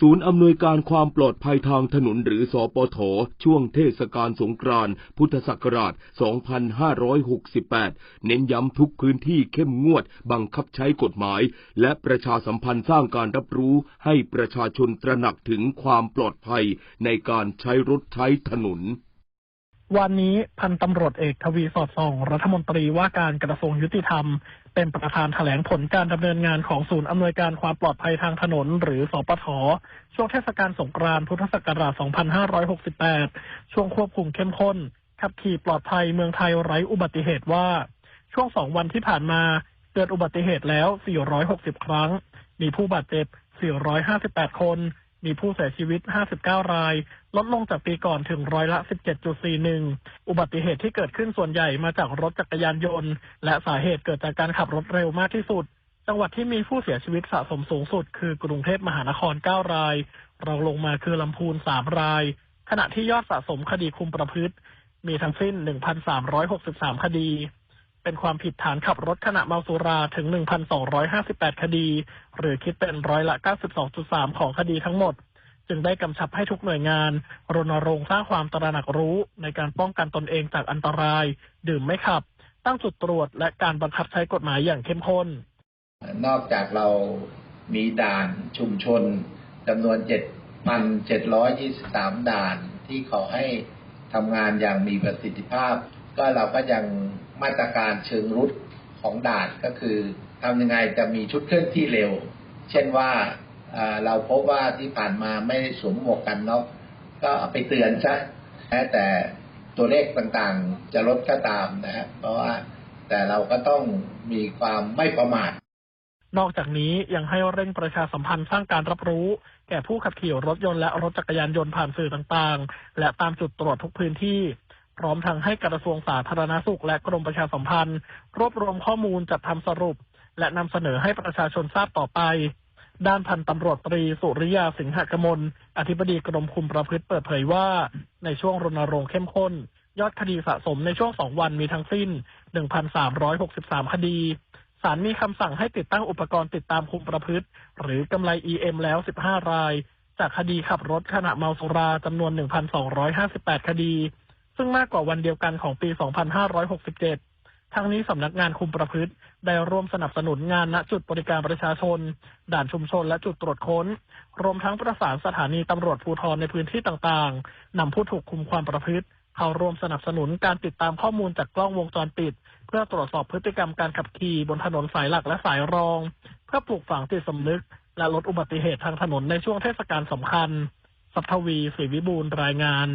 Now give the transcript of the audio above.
ศูนย์อำนวยการความปลอดภัยทางถนนหรือสอปท ช่วงเทศกาลสงกรานต์พุทธศักราช 2568 เน้นย้ำทุกพื้นที่เข้มงวดบังคับใช้กฎหมาย และประชาสัมพันธ์สร้างการรับรู้ให้ประชาชนตระหนักถึงความปลอดภัยในการใช้รถใช้ถนน วันนี้พันตำรวจเอกทวีสอดส่องรัฐมนตรีว่าการกระทรวงยุติธรรม เป็นประธานแถลงผลการดำเนินงานของศูนย์อำนวยการความปลอดภัยทางถนน หรือสปท ช่วงเทศกาลสงกรานต์พุทธศักราช 2568 ช่วงควบคุมเข้มข้น ขับขี่ปลอดภัยเมืองไทยไร้อุบัติเหตุว่า ช่วงสองวันที่ผ่านมาเกิดอุบัติเหตุแล้ว 460 ครั้ง มีผู้บาดเจ็บ 458 คน มีผู้เสียชีวิต 59 ราย ลดลงจากปีก่อนถึงร้อยละ 17.41 อุบัติเหตุที่เกิดขึ้นส่วนใหญ่มาจากรถจักรยานยนต์ และสาเหตุเกิดจากการขับรถเร็วมากที่สุด จังหวัดที่มีผู้เสียชีวิตสะสมสูงสุด คือกรุงเทพมหานคร 9 ราย รองลงมาคือลำพูน 3 ราย ขณะที่ยอดสะสมคดีคุมประพฤติ มีทั้งสิ้น 1,363 คดี เป็นความผิดฐานขับรถขณะเมาสุราถึง 1,258 คดี หรือคิดเป็นร้อยละ 92.3 ของคดีทั้งหมด จึงได้กำชับให้ทุกหน่วยงาน รณรงค์สร้างความตระหนักรู้ในการป้องกันตนเองจากอันตราย ดื่มไม่ขับ ตั้งจุดตรวจและการบังคับใช้กฎหมายอย่างเข้มข้น นอกจากเรามีด่านชุมชนจำนวน 7,723 ด่านที่ขอให้ทำงานอย่างมีประสิทธิภาพ ก็เราก็ยังมาตรการเชิงรุดของด่านก็คือทำยังไงจะมีชุดเคลื่อนที่เร็ว เช่นว่าเราพบว่าที่ผ่านมาไม่สวมหมวกกันน็อกก็ไปเตือนซะแม้แต่ตัวเลขต่างๆ จะลดก็ตามนะฮะเพราะว่าแต่เราก็ต้องมีความไม่ประมาทนอกจากนี้ยังให้เร่งประชาสัมพันธ์สร้างการรับรู้ แก่ผู้ขับขี่รถยนต์และรถจักรยานยนต์ผ่านสื่อต่างๆ และตามจุดตรวจทุกพื้นที่ พร้อมทั้งให้กระทรวงสาธารณสุขและกรมประชาสัมพันธ์ รวบรวมข้อมูลจัดทำสรุป และนำเสนอให้ประชาชนทราบต่อไป ด้านพันตำรวจตรีสุริยาสิงหกมล อธิบดีกรมคุมประพฤติเปิดเผยว่า ในช่วงรณรงค์เข้มข้น ยอดคดีสะสมในช่วงสองวันมีทั้งสิ้น 1,363 คดีศาลมีคำสั่งให้ติดตั้งอุปกรณ์ติดตามคุมประพฤติ หรือกำไร EM แล้ว 15 ราย จากคดีขับรถขณะเมาสุราจำนวน 1,258 คดี ซึ่งมากกว่าวันเดียวกันของปี 2567 ทั้งนี้สำนักงานคุมประพฤติ ได้ร่วมสนับสนุนงานณจุดบริการประชาชน ด่านชุมชนและจุดตรวจค้น รวมทั้งประสานสถานีตำรวจภูธรในพื้นที่ต่างๆนำผู้ถูกคุมความประพฤติเข้าร่วมสนับสนุนการติดตามข้อมูลจากกล้องวงจรปิด เพื่อตรวจสอบพฤติกรรมการขับขี่บนถนนสายหลักและสายรอง เพื่อปลูกฝังจิตสำนึก และลดอุบัติเหตุทางถนนในช่วงเทศกาลสำคัญ สัทวีศรีวิบูลย์รายงาน